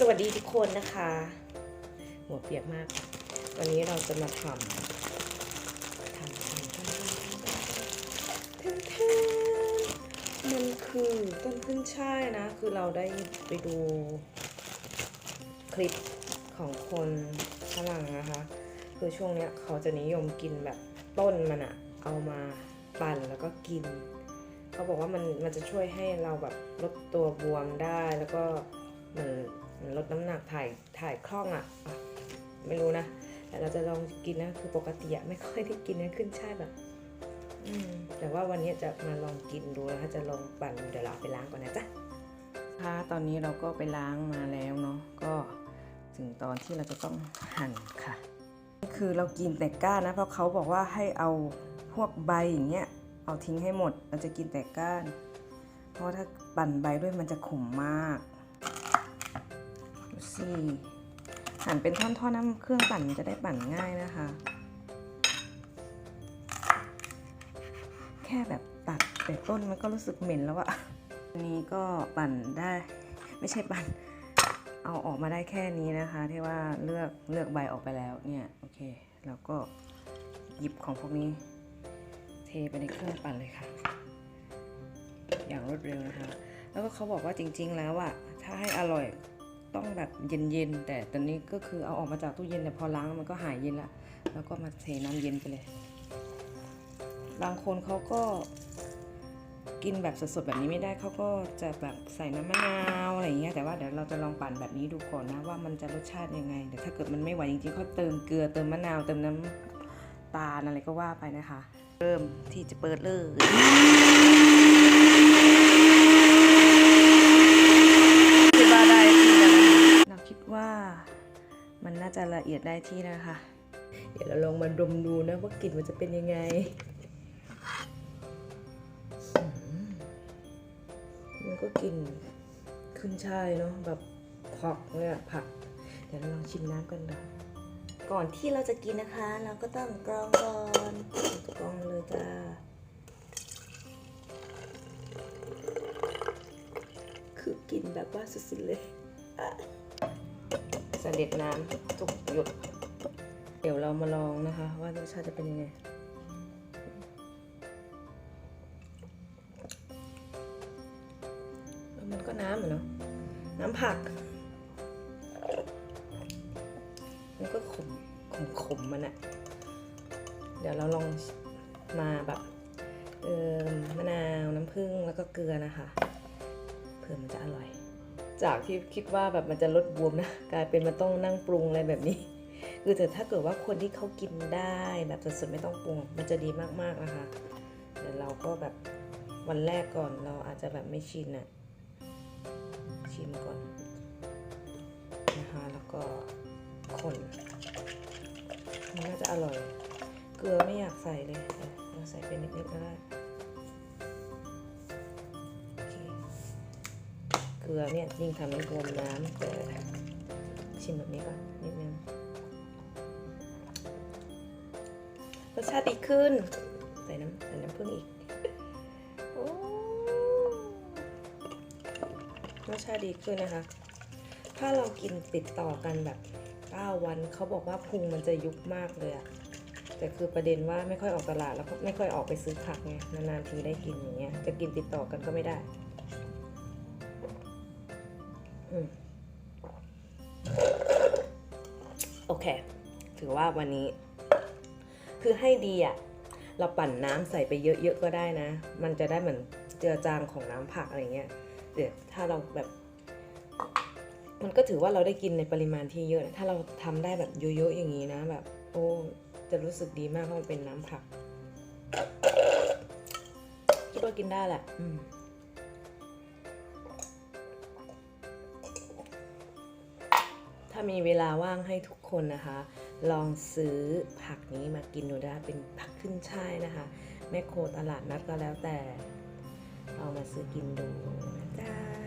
สวัสดีทุกคนนะคะ หัวเปียกมาก วันนี้เราจะมาทำทำทำทำทำมันคือต้นขึ้นช่ายนะ คือเราได้ไปดูคลิปของคนฝรั่งนะคะ คือช่วงเนี้ยเขาจะนิยมกินแบบต้นมันอะเอามาปั่นแล้วก็กิน เขาบอกว่ามันมันจะช่วยให้เราแบบลดตัวบวมได้แล้วก็เหมือน มือนลดน้ำหนักถ่ายถ่ายคล่องอะ่ะ ไม่รู้นะแต่เราจะลองกินนะคือปกติไม่ค่อยได้กินนะขึ้นช่ายแบบอืมแต่ว่าวันนี้จะมาลองกินดูนะคะจะลองปั่นเดี๋ยวเราไปล้างก่อนนะจ๊ะค่ะตอนนี้เราก็ไปล้างมาแล้วเนาะก็ถึงตอนที่เราจะต้องหั่นค่ะ คือเรากินแต่ก้านนะ เพราะเขาบอกว่าให้เอาพวกใบอย่างเงี้ยเอาทิ้งให้หมด เราจะกินแต่ก้าน เพราะถ้าปั่นใบด้วยมันจะขมมาก สิหั่นเป็นท่อนๆน้ำเครื่องปั่นมันจะได้ปั่นง่ายนะคะ แค่แบบตัดแต่ต้นมันก็รู้สึกเหม็นแล้วอะอันนี้ก็ปั่นได้ ไม่ใช่ปั่น เอาออกมาได้แค่นี้นะคะ ที่ว่าเลือกเลือกใบออกไปแล้วเนี่ยโอเคแล้วก็หยิบของพวกนี้ เทไปในเครื่องปั่นเลยค่ะ อย่างรวดเร็วนะคะ แล้วก็เขาบอกว่าจริง ๆ แล้วอะถ้าให้อร่อย ต้องแบบเย็นๆแต่ตอนนี้ก็คือเอาออกมาจากตู้เย็นแต่ยพอล้างมันก็หายเย็นละแล้วก็มาเทน้ำเย็นไปเลย บางคนเขาก็กินแบบสดๆแบบนี้ไม่ได้เขาก็จะแบบใส่น้ำมะนาวอะไรอย่างเงี้ยแต่ว่าเดี๋ยวเราจะลองปั่นแบบนี้ดูก่อนนะว่ามันจะรสชาติยังไงเดี๋ยวถ้าเกิดมันไม่ไหวจริงๆเขาเติมเกลือเติมมะนาวเติมน้ำตาลอะไรก็ว่าไปนะคะ เริ่มที่จะเปิดเลย ละเอียดได้ที่นะคะ เดี๋ยวเราลองมาดมดูนะว่ากลิ่นมันจะเป็นยังไงมันก็กลิ่นขึ้นช่ายเนาะแบบผักเลยอะผัก เดี๋ยวเราลองชิมน้ำกันดูก่อนที่เราจะกินนะคะ เราก็ต้องกรองก่อนกรองเลยจ้าคือกลิ่นแบบว่าสุดๆเลยอะ เสด็จน้ำทุกหยดเดี๋ยวเรามาลองนะคะ ว่ารสชาติจะเป็นยังไงแล้วมันก็น้ำเหมือนเนาะน้ำผัก มันก็ขมขมขมมันอะเดี๋ยวเราลองมาแบบเติมมะนาวน้ำผึ้งแล้วก็เกลือนะคะ เผื่อมันจะอร่อย จากที่คิดว่าแบบมันจะลดบวมนะกลายเป็นมันต้องนั่งปรุงอะไรแบบนี้ คือแต่ถ้าเกิดว่าคนที่เขากินได้แบบสดๆไม่ต้องปรุง มันจะดีมากๆนะคะแต่เราก็แบบวันแรกก่อนเราอาจจะแบบไม่ชินอะชิมก่อนนะคะแล้วก็คนมันน่าจะอร่อย เกลือไม่อยากใส่เลยแต่เราใส่ไปนิดๆก็ได้ เกลือเนี่ยยิ่งทำให้บวมน้ำแต่ชิมแบบนี้ก่อนนิดนึงรสชาติดีขึ้น ใส่น้ำใส่น้ำผึ้งอีกรสชาติดีขึ้นนะคะ ถ้าเรากินติดต่อกันแบบ9วันเขาบอกว่าพุงมันจะยุบมากเลยอะแต่คือประเด็นว่าไม่ค่อยออกตลาดแล้วก็ไม่ค่อยออกไปซื้อผักไงนานๆทีได้กินอย่างเงี้ยจะกินติดต่อกันก็ไม่ได้ โอเค ถือว่าวันนี้ คือให้ดีอะเราปั่นน้ำใส่ไปเยอะๆก็ได้นะ มันจะได้เหมือนเจือจางของน้ำผักอะไรเงี้ยเดี๋ยวถ้าเราแบบ มันก็ถือว่าเราได้กินในปริมาณที่เยอะ ถ้าเราทำได้แบบเยอะๆอย่างนี้นะ แบบ โอ้จะรู้สึกดีมากเพราะมันเป็นน้ำผักคิดว่ากินได้แหละ อืม มีเวลาว่างให้ทุกคนนะคะ ลองซื้อผักนี้มากินดูได้เป็นผักขึ้นช่ายนะคะแม่โคตลาดนัดก็แล้วแต่ลองมาซื้อกินดูนะจ๊ะ